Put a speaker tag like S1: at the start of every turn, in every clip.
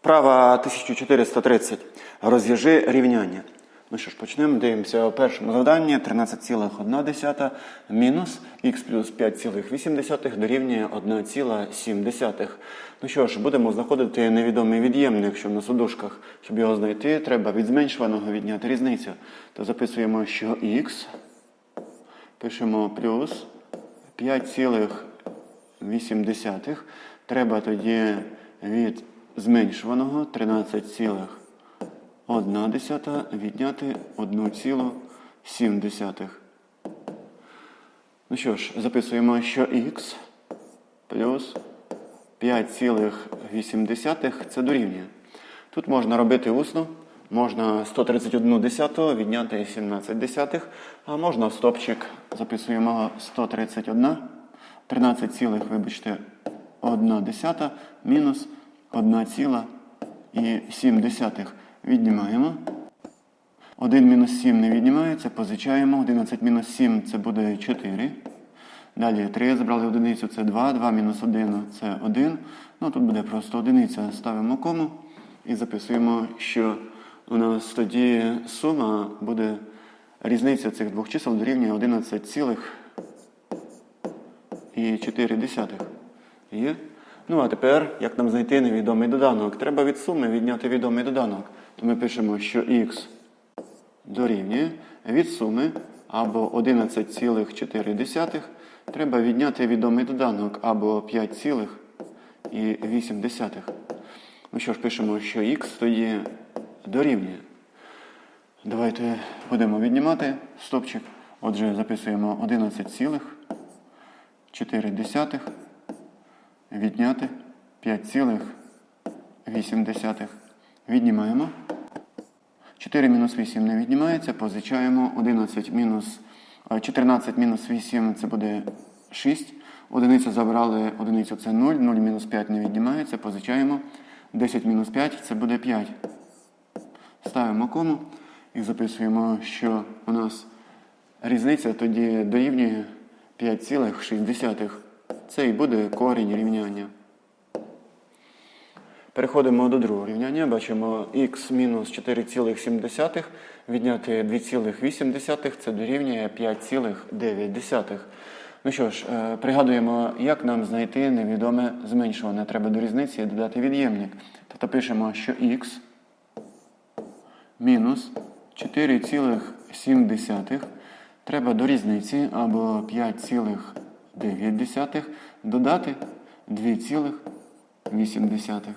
S1: Вправа 1430. Розв'яжи рівняння. Ну що ж, почнемо. Дивимося у першому завданні 13,1 мінус х плюс 5,8 дорівнює 1,7. Ну що ж, будемо знаходити невідомий від'ємник, що в нас у дужках. Щоб його знайти, треба від зменшуваного відняти різницю. То записуємо, що х, пишемо плюс 5,8. Треба тоді від зменшуваного 13,1 відняти 1,7. Ну що ж, записуємо, що х плюс 5,8 це дорівнює. Тут можна робити усно, можна 131 десяту відняти 17 десятих, а можна стопчик записуємо 131, 13, вибачте, 1 десята мінус 1,7 віднімаємо. 1 мінус 7 не віднімається, позичаємо. 11 мінус 7 це буде 4. Далі 3 забрали одиницю, це 2, 2 мінус 1 це 1. Ну тут буде просто одиниця. Ставимо кому і записуємо, що у нас тоді сума буде різниця цих двох чисел дорівнює 11,4. Є? Ну а тепер, як нам знайти невідомий доданок? Треба від суми відняти відомий доданок. То ми пишемо, що х дорівнює від суми або 11,4 треба відняти відомий доданок або 5,8. Ну що ж, пишемо, що х тоді дорівнює. Давайте будемо віднімати стопчик. Отже, записуємо 11,4 відняти 5,8. Віднімаємо. 4 мінус 8 не віднімається, позичаємо 11 мінус, 14 мінус 8 це буде 6. Одиницю забрали, одиницю це 0, 0 мінус 5 не віднімається, позичаємо. 10 мінус 5 це буде 5. Ставимо кому і записуємо, що у нас різниця тоді дорівнює 5,6. Це і буде корінь рівняння. Переходимо до другого рівняння. Бачимо х мінус 4,7 відняти 2,8 це дорівнює 5,9. Ну що ж, е, пригадуємо, як нам знайти невідоме зменшуване. Треба до різниці додати від'ємник. Тобто пишемо, що х мінус 4,7 треба до різниці або 5,9 додати 2,8.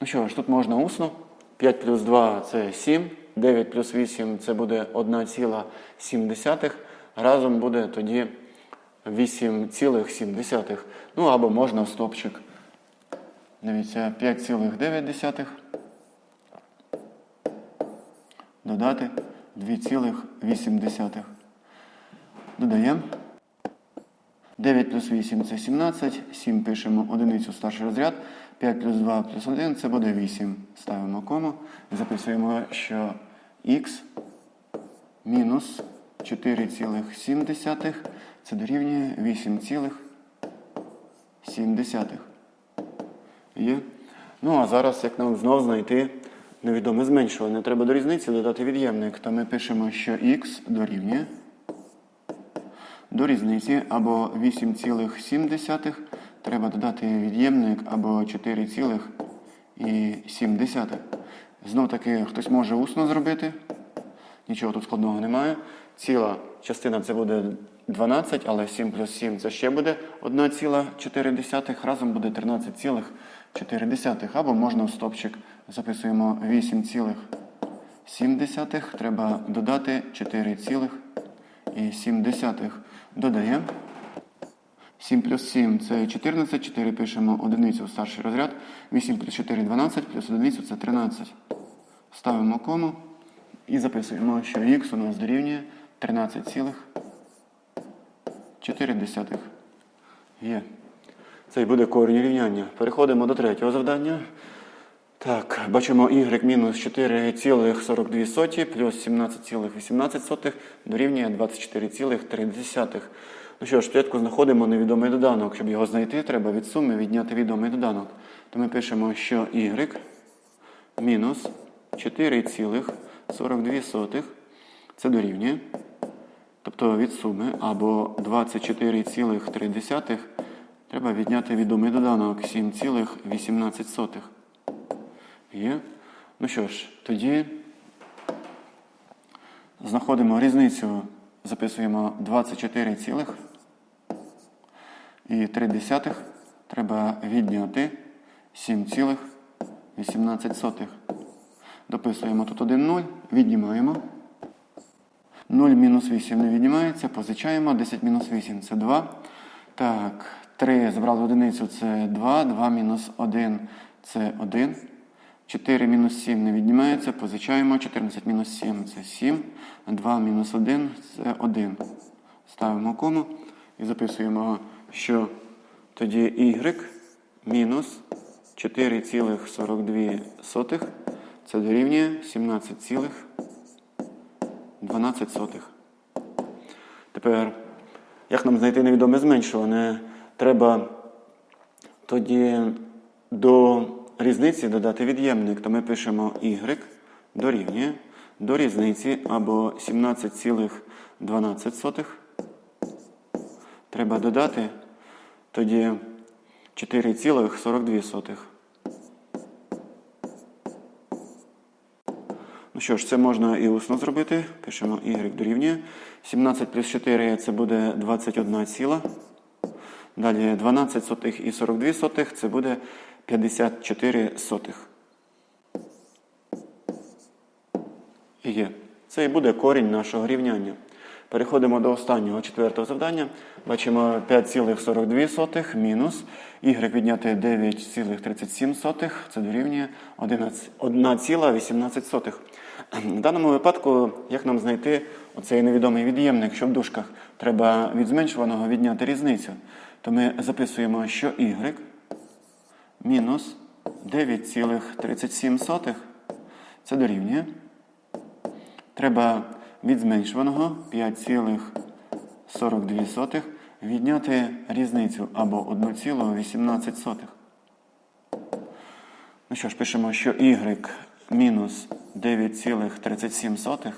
S1: Ну що ж, тут можна усно. 5 плюс 2 це 7, 9 плюс 8 це буде 1,7. Разом буде тоді 8,7. Ну або можна в стопчик. Дивіться, 5,9 додати 2,8. Додаємо. 9 плюс 8 це 17, 7 пишемо одиницю старший розряд, 5 плюс 2 плюс 1 це буде 8. Ставимо кому записуємо, що х мінус 4,7 це дорівнює 8,7. Є? Ну а зараз, як нам знову знайти невідоме зменшування, треба до різниці додати від'ємник, то ми пишемо, що х дорівнює до різниці або 8,7 треба додати від'ємник або 4,7. Знов таки хтось може усно зробити. Нічого тут складного немає. Ціла частина це буде 12, але 7 плюс 7 це ще буде 1,4. Разом буде 13,4. Або можна в стопчик записуємо 8,7. Треба додати 4,7. Додаємо. 7 плюс 7 це 14, 4 пишемо одиницю в старший розряд. 8 плюс 4 12, плюс одиницю це 13. Ставимо кому і записуємо, що х у нас дорівнює 13,4. Є. Це і буде корінь рівняння. Переходимо до третього завдання. Так, бачимо y мінус 4,42 плюс 17,18 дорівнює 24,3. Ну що ж, спочатку знаходимо невідомий доданок. Щоб його знайти, треба від суми відняти відомий доданок. то ми пишемо, що y мінус 4,42 це дорівнює. Тобто від суми або 24,3 треба відняти відомий доданок 7,18. Є. Ну що ж, тоді знаходимо різницю, записуємо 24 цілих і 3 десятих. Треба відняти 7,18. Дописуємо тут 1 0, віднімаємо. 0 мінус 8 не віднімається, позичаємо. 10 мінус 8 це 2. Так, 3 забрали одиницю це 2. 2 мінус 1 це 1. 4 мінус 7 не віднімається, позичаємо. 14 мінус 7 це 7. 2 мінус 1 це 1. Ставимо кому і записуємо, що тоді y мінус 4,42 це дорівнює 17,12. Тепер, як нам знайти невідоме зменшуване? Треба тоді до різниці додати від'ємник, то ми пишемо y дорівнює до різниці або 17,12. Треба додати тоді 4,42. Ну що ж, це можна і усно зробити. Пишемо y дорівнює. 17 плюс 4 це буде 21 ціла. Далі 12 сотих і 42 сотих це буде 54 сотих. І є. Це і буде корінь нашого рівняння. Переходимо до останнього четвертого завдання. Бачимо 5,42 мінус y відняти 9,37. Це дорівнює 1,18. В даному випадку, як нам знайти оцей невідомий від'ємник, що в дужках треба від зменшуваного відняти різницю, то ми записуємо, що y мінус 9,37 це дорівнює. Треба від зменшуваного 5,42 відняти різницю або 1,18. Ну що ж, пишемо, що y мінус 9,37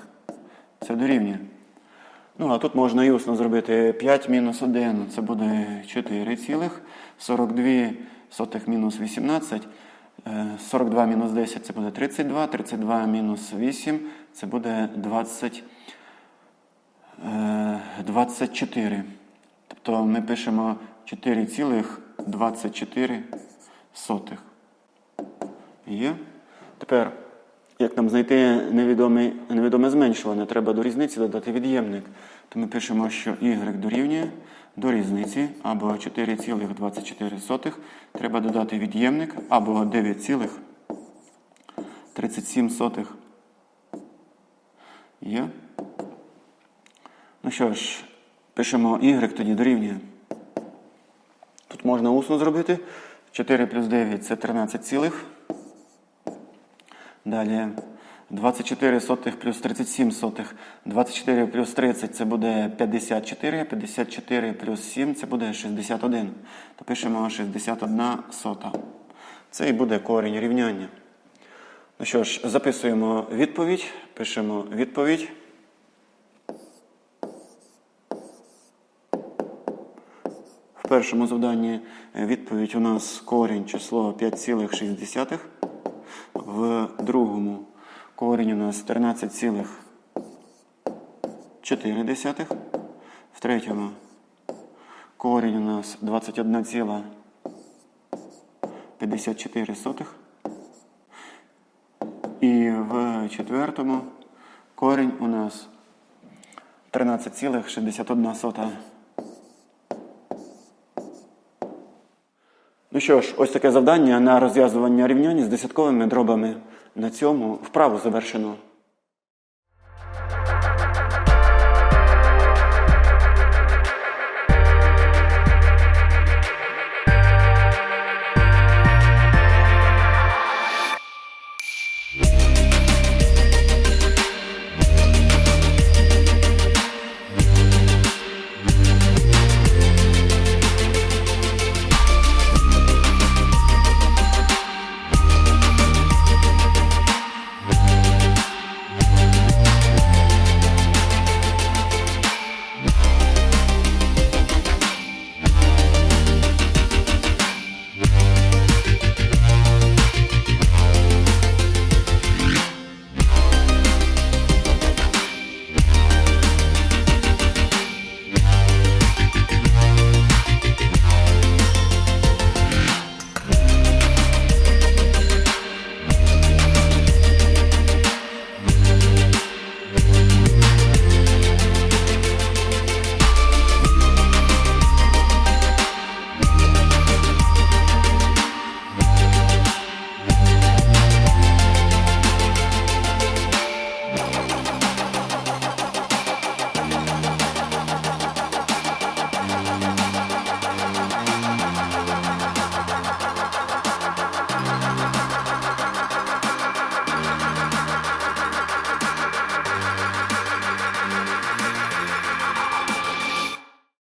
S1: це дорівнює. Ну, а тут можна і усно зробити 5 мінус 1, це буде 4 цілих, 42 сотих мінус 18, е, 42 мінус 10 це буде 32, 32 мінус 8 це буде 20, е, 24. Тобто ми пишемо 4,24 сотих. Є. Тепер, як нам знайти невідоме, невідоме зменшуване, треба до різниці додати від'ємник. То ми пишемо, що y дорівнює до різниці або 4,24 треба додати від'ємник або 9,37. Є. Ну що ж, пишемо y тоді дорівнює. Тут можна усно зробити. 4 плюс 9 це 13 цілих. Далі 24 сотих плюс 37 сотих. 24 плюс 30 це буде 54. 54 плюс 7 це буде 61. То пишемо 61 сота. Це і буде корінь рівняння. Ну що ж, записуємо відповідь. Пишемо відповідь. В першому завданні відповідь у нас корінь число 5,6. В другому корінь у нас 13,4. В третьому корінь у нас 21,54. І в четвертому корінь у нас 13,61. Ну що ж, ось таке завдання на розв'язування рівнянь з десятковими дробами. На цьому вправу завершено.